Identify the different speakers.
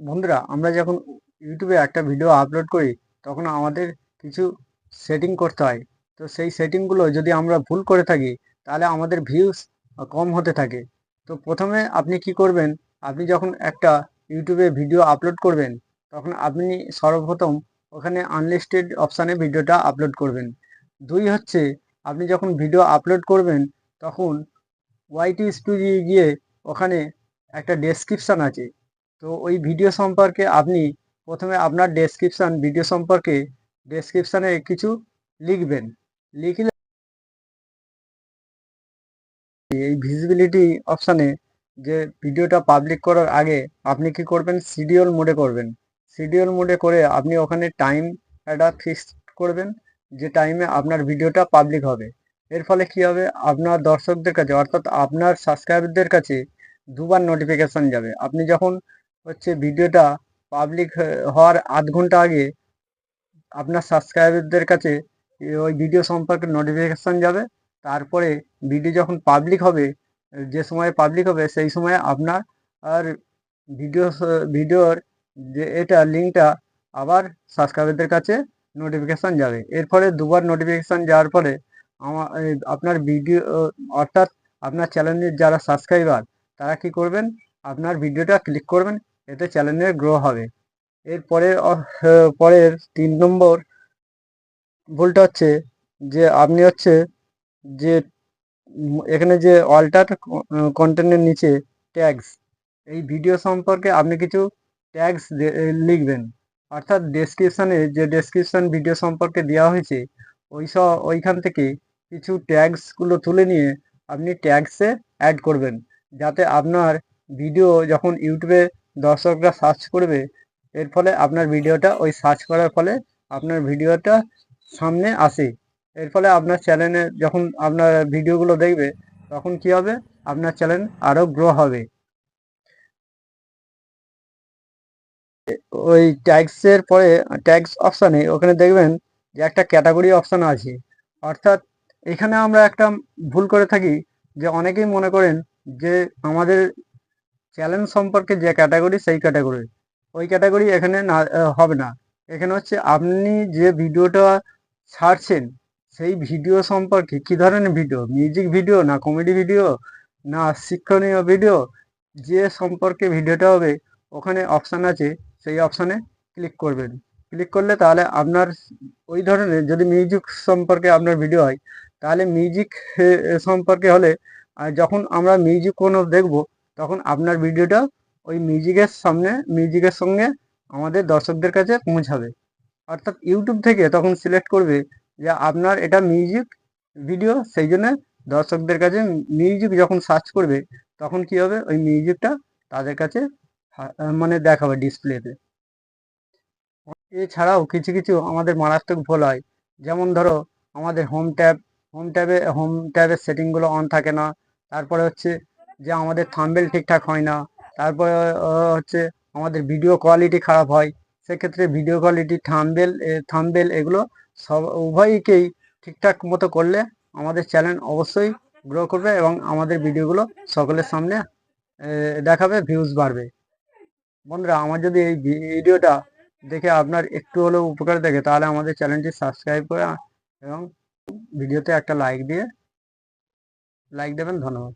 Speaker 1: বন্ধুরা, আমরা যখন ইউটিউবে একটা ভিডিও আপলোড করি, তখন আমাদের কিছু সেটিং করতে হয়। তো সেই সেটিংগুলো যদি আমরা ভুল করে থাকি, তাহলে আমাদের ভিউস কম হতে থাকে। তো প্রথমে আপনি কি করবেন, আপনি যখন একটা ইউটিউবে ভিডিও আপলোড করবেন, তখন আপনি সর্বপ্রথম ওখানে আনলিস্টেড অপশানে ভিডিওটা আপলোড করবেন। দুই হচ্ছে, আপনি যখন ভিডিও আপলোড করবেন, তখন ওয়াইটি স্টুডিও গিয়ে ওখানে একটা ডেসক্রিপশান আছে। তো ওই ভিডিও সম্পর্কে আপনি প্রথমে আপনার ডেসক্রিপশান ভিডিও সম্পর্কে ডেসক্রিপশানে কিছু লিখবেন। লিখলে এই ভিজিবিলিটি অপশানে যে ভিডিওটা পাবলিক করার আগে আপনি কি করবেন? সিডিওল মোডে করবেন। সিডিওল মোডে করে আপনি ওখানে টাইম একটা ফিক্স করবেন, যে টাইমে আপনার ভিডিওটা পাবলিক হবে। এর ফলে কি হবে? আপনার দর্শকদের কাছে, অর্থাৎ আপনার সাবস্ক্রাইবারদের কাছে দুবার নোটিফিকেশান যাবে। আপনি যখন হচ্ছে ভিডিওটা পাবলিক হওয়ার আধ ঘণ্টা আগে আপনার সাবস্ক্রাইবারদের কাছে ওই ভিডিও সম্পর্কে নোটিফিকেশান যাবে। তারপরে ভিডিও যখন পাবলিক হবে, যে সময় পাবলিক হবে, সেই সময় আপনার আর ভিডিও ভিডিওর যে এটা লিঙ্কটা আবার সাবস্ক্রাইবারদের কাছে নোটিফিকেশান যাবে। এর ফলে দুবার নোটিফিকেশান যাওয়ার পরে আমার আপনার ভিডিও অর্থাৎ আপনার চ্যানেলের যারা সাবস্ক্রাইবার তারা কি করবেন? আপনার ভিডিওটা ক্লিক করবেন। এতে চ্যানেলের গ্রো হবে। এরপরে পরের তিন নম্বর ভুলটা হচ্ছে যে, আপনি হচ্ছে যে এখানে যে অল্টার কন্টেন্টের নিচে ট্যাগস এই ভিডিও সম্পর্কে আপনি কিছু ট্যাগস লিখবেন। অর্থাৎ ডেসক্রিপশানে যে ডেসক্রিপশান ভিডিও সম্পর্কে দেওয়া হয়েছে, ওই সব ওইখান থেকে কিছু ট্যাগসগুলো তুলে নিয়ে আপনি ট্যাগসে অ্যাড করবেন। যাতে আপনার ভিডিও যখন ইউটিউবে দর্শকরা সার্চ করবে। এর ফলে আপনার ভিডিওটা ওই সার্চ করার ফলে আপনার ভিডিওটা সামনে আসে। এর ফলে আপনার চ্যানেলে যখন আপনার ভিডিওগুলো দেখবে, তখন কি হবে? আপনার চ্যানেল আরও গ্রো হবে। ওই ট্যাক্সের পরে ট্যাক্স অপশানে ওখানে দেখবেন যে একটা ক্যাটাগরি অপশান আছে। অর্থাৎ এখানে আমরা একটা ভুল করে থাকি যে অনেকেই মনে করেন যে আমাদের চ্যালেঞ্জ সম্পর্কে যে ক্যাটাগরি সেই ক্যাটাগরি ওই ক্যাটাগরি এখানে না হবে না। এখানে হচ্ছে আপনি যে ভিডিওটা ছাড়ছেন, সেই ভিডিও সম্পর্কে কী ধরনের ভিডিও মিউজিক ভিডিও না কমেডি ভিডিও না শিক্ষণীয় ভিডিও যে সম্পর্কে ভিডিওটা হবে, ওখানে অপশান আছে, সেই অপশানে ক্লিক করবেন। ক্লিক করলে তাহলে আপনার ওই ধরনের যদি মিউজিক সম্পর্কে আপনার ভিডিও হয়, তাহলে মিউজিক সম্পর্কে হলে যখন আমরা মিউজিক কোনো দেখব তখন আপনার ভিডিওটা ওই মিউজিকের সামনে, মিউজিকের সঙ্গে আমাদের দর্শকদের কাছে পৌঁছাবে। অর্থাৎ ইউটিউব থেকে তখন সিলেক্ট করবে যে আপনার এটা মিউজিক ভিডিও সেই জন্য দর্শকদের কাছে মিউজিক যখন সার্চ করবে, তখন কি হবে? ওই মিউজিকটা তাদের কাছে মানে দেখাবে ডিসপ্লেতে এছাড়াও কিছু কিছু আমাদের মারাত্মক ভুল হয়। যেমন ধরো, আমাদের হোম ট্যাব হোম ট্যাবে হোম ট্যাবের সেটিংগুলো অন থাকে না। তারপরে হচ্ছে যে আমাদের থাম্বেল ঠিকঠাক হয় না, তারপরে হচ্ছে আমাদের ভিডিও কোয়ালিটি খারাপ হয়, সেক্ষেত্রে ভিডিও কোয়ালিটি থাম্বেল থাম্বেল এগুলো সব উভয়কেই ঠিকঠাক মতো করলে আমাদের চ্যানেল অবশ্যই গ্রো করবে এবং আমাদের ভিডিওগুলো সকলের সামনে দেখাবে ভিউজ বাড়বে। বন্ধুরা, আমার যদি এই ভিডিওটা দেখে আপনার একটু হলেও উপকার দেখে, তাহলে আমাদের চ্যানেলটি সাবস্ক্রাইব করে, এবং ভিডিওতে একটা লাইক দিয়ে লাইক দেবেন, ধন্যবাদ।